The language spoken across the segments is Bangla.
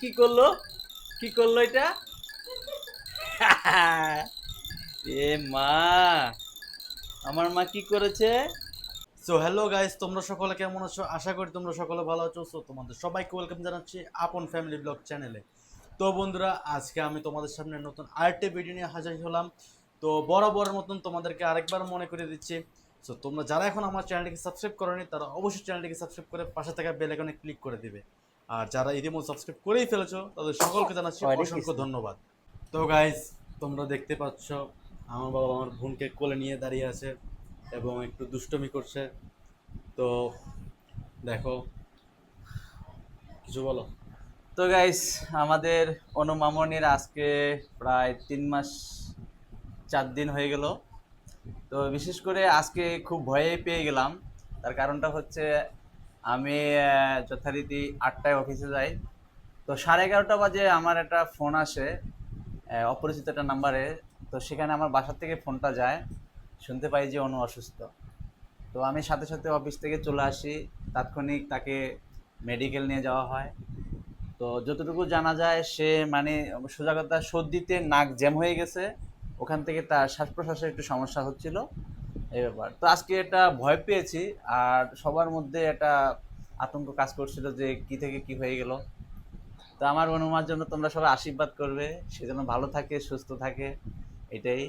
কি করল? কি করল এটা? এ মা, আমার মা কি করেছে? সো হ্যালো গাইস তোমরা সকলে কেমন আছো? আশা করি তোমরা সকলে ভালো আছো। সো তোমাদের সবাইকে ওয়েলকাম জানাচ্ছি আপন ফ্যামিলি ব্লগ চ্যানেলে তো বন্ধুরা, আজকে আমি তোমাদের সামনে নতুন আরেকটি ভিডিও নিয়ে হাজির হলাম। তো বরাবরের মতন তোমাদেরকে আরেকবার মনে করে দিচ্ছি। সো তোমরা যারা এখন আমার চ্যানেলটিকে সাবস্ক্রাইব করোনি, তারা অবশ্যই চ্যানেলটিকে সাবস্ক্রাইব করে পাশে থাকা বেল ক্লিক করে দিবে। আর যারা ইতিমধ্যে সাবস্ক্রাইব করেই ফেলেছো তাদের সকলকে জানাচ্ছি অসংখ্য ধন্যবাদ। তো গাইস তোমরা দেখতে পাচ্ছ আমার বাবা আমার বোনকে কোলে নিয়ে দাঁড়িয়ে আছে এবং একটু দুষ্টমি করছে। তো দেখো কিছু বলো। তো গাইস আমাদের অনুমামনির আজকে প্রায় তিন মাস চার দিন হয়ে গেল। তো বিশেষ করে আজকে খুব ভয়ে পেয়ে গেলাম। তার কারণটা হচ্ছে আমি যথারীতি আটটায় অফিসে যাই। তো সাড়ে এগারোটা বাজে আমার একটা ফোন আসে অপরিচিত একটা নাম্বারে। তো সেখানে আমার বাসার থেকে ফোনটা যায়, শুনতে পাই যে অনু অসুস্থ। তো আমি সাথে সাথে অফিস থেকে চলে আসি, তাৎক্ষণিক তাকে মেডিকেল নিয়ে যাওয়া হয়। তো যতটুকু জানা যায়, সে মানে সোজা কথা সর্দিতে নাক জ্যাম হয়ে গেছে। ওখান থেকে তার শ্বাস প্রশ্বাসের একটু সমস্যা হচ্ছিল। এই ব্যাপার। তো আজকে এটা ভয় পেয়েছি, আর সবার মধ্যে একটা আতঙ্ক কাজ করছিল যে কি থেকে কি হয়ে গেল। তো আমার অনুমার জন্য তোমরা সবাই আশীর্বাদ করবে সে যেন ভালো থাকে সুস্থ থাকে এটাই।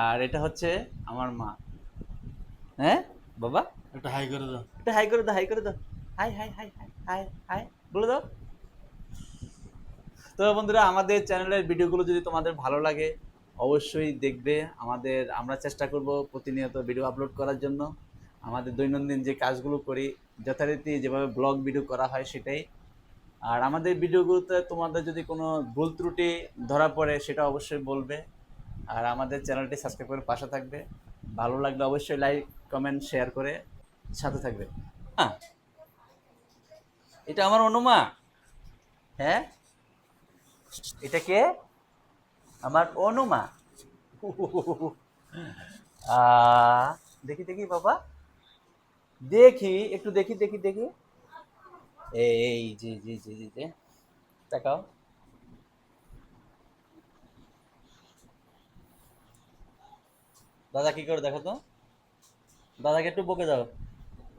আর এটা হচ্ছে আমার মা। হ্যাঁ? বাবা? একটা হাই করে দাও। একটু হাই করে দাও হাই করে দাও। Hi hi hi hi hi hi বলে দাও। তো বন্ধুরা আমাদের চ্যানেলের ভিডিওগুলো যদি তোমাদের ভালো লাগে অবশ্যই দেখবে। আমাদের আমরা চেষ্টা করব প্রতিনিয়ত ভিডিও আপলোড করার জন্য। আমাদের দৈনন্দিন যে কাজগুলো করি যথারীতি যেভাবে ব্লগ ভিডিও করা হয় সেটাই। আর আমাদের ভিডিওগুলোতে তোমাদের যদি কোনো ভুল ত্রুটি ধরা পড়ে সেটা অবশ্যই বলবে। আর আমাদের চ্যানেলটি সাবস্ক্রাইব করে পাশে থাকবে। ভালো লাগলে অবশ্যই লাইক, কমেন্ট, শেয়ার করে সাথে থাকবে। হ্যাঁ। এটা আমার অনুমা। হ্যাঁ? এটা কে? আমার অনুমা। দেখি দেখি, বাবা। দেখি, একটু দেখি দেখি দেখি। এই, জি জি জি জি জি। দাদা, কি করে দেখো তো? দাদাকে একটু বকে দাও।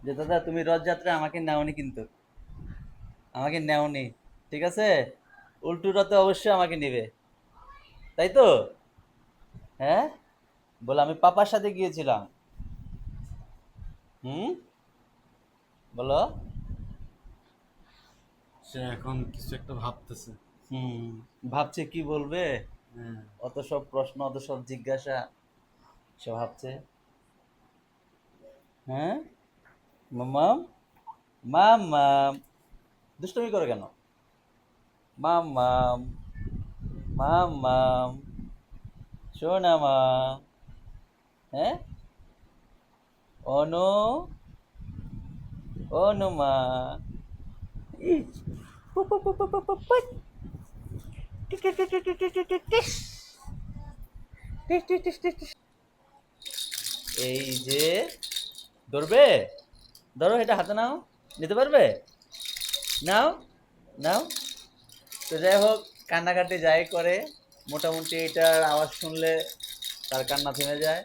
যে, দাদা, তুমি রথযাত্রা আমাকে নেওনি কিন্তু। আমাকে নেওনি, ঠিক আছে? উল্টু রথে অবশ্যই আমাকে নেবে। তাই তো? হ্যাঁ? বলে, আমি পাপার সাথে গিয়েছিলাম। হুম? বলো। সে এখন কিছু একটা ভাবতেছে। হুম ভাবছে কি বলবে? হ্যাঁ। অত সব প্রশ্ন অত সব জিজ্ঞাসা সে ভাবছে। হ্যাঁ? মামাম মামাম দুষ্টমি করে কেন? মাম মাম মাম মামাম শোনা মা হ্যাঁ? অনু? ও নোমা এই যে, ধরবে? ধরো, এটা হাতে নাও। নিতে পারবে? নাও নাও। তো যাই হোক, কান্নাকাটি যাই করে, মোটামুটি এটার আওয়াজ শুনলে তার কান্না থেমে যায়।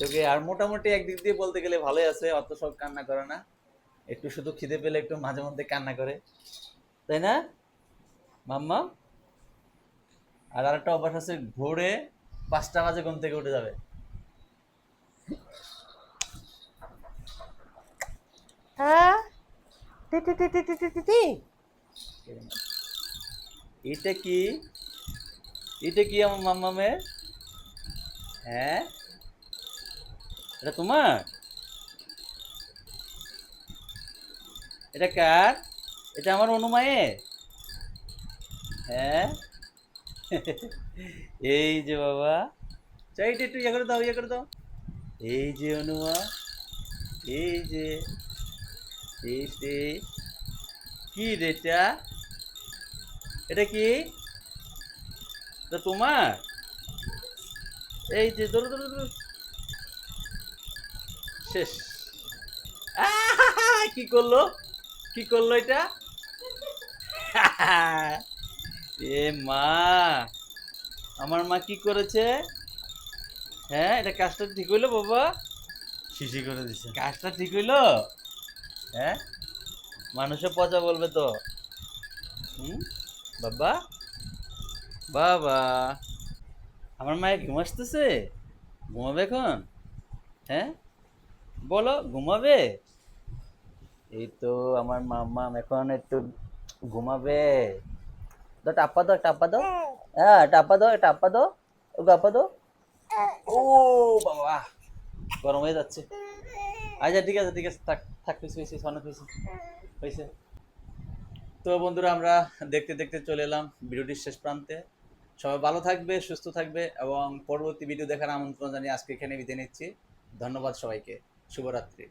তোকে আর মোটামুটি একদিক দিয়ে বলতে গেলে ভালোই আছে অত সব কান্না করে না। একটু শুধু খিদে পেলে একটু মাঝে মধ্যে কান্না করে। তাই না? মাম্মা? আর আরেকটা অভ্যাস আছে ঘোরে পাঁচটা বাজে ঘুম থেকে উঠে যাবে। এটা কি? এটা কি আমার মাম্মামের? হ্যাঁ? এটা তোমার? এটা কার? এটা আমার অনুমায়ের হ্যাঁ? এই যে বাবা। চাইটা একটু ইয়ে করে দাও ইয়ে করে দাও। এই যে অনুমা এই যে। এই যে। কি রেটা এটা? এটা কি? এটা তোমার? এই যে, ধরো ধরো ধরো। শেষ! কি করল? কি করল এটা? এ মা আমার মা কি করেছে? হ্যাঁ এটা কাজটা ঠিক হইল বাবা? শিশি করে দিছে। কাজটা ঠিক হইল? হ্যাঁ? মানুষে পচা বলবে তো। হুম? বাবা? বাবা? আমার মায়ের ঘুম আসতেছে? ঘুমাবে এখন? হ্যাঁ? বলো, ঘুমাবে? এই তো আমার মাম্মা এখন একটু ঘুমাবে। দাও দাও দাও। হ্যাঁ দাও দাও। ও গাপ্পা দাও। ও, বাবা, গরম হয়ে যাচ্ছে। আচ্ছা ঠিক আছে ঠিক আছে, থাক থাক, হয়েছে হয়েছে, অনেক হয়েছে হয়েছে। তো বন্ধুরা, আমরা দেখতে দেখতে চলে এলাম ভিডিওটির শেষ প্রান্তে। সবাই ভালো থাকবে, সুস্থ থাকবে, এবং পরবর্তী ভিডিও দেখার আমন্ত্রণ জানিয়ে আজকে এখানে বিদায় নিচ্ছি। ধন্যবাদ সবাইকে। শুভরাত্রি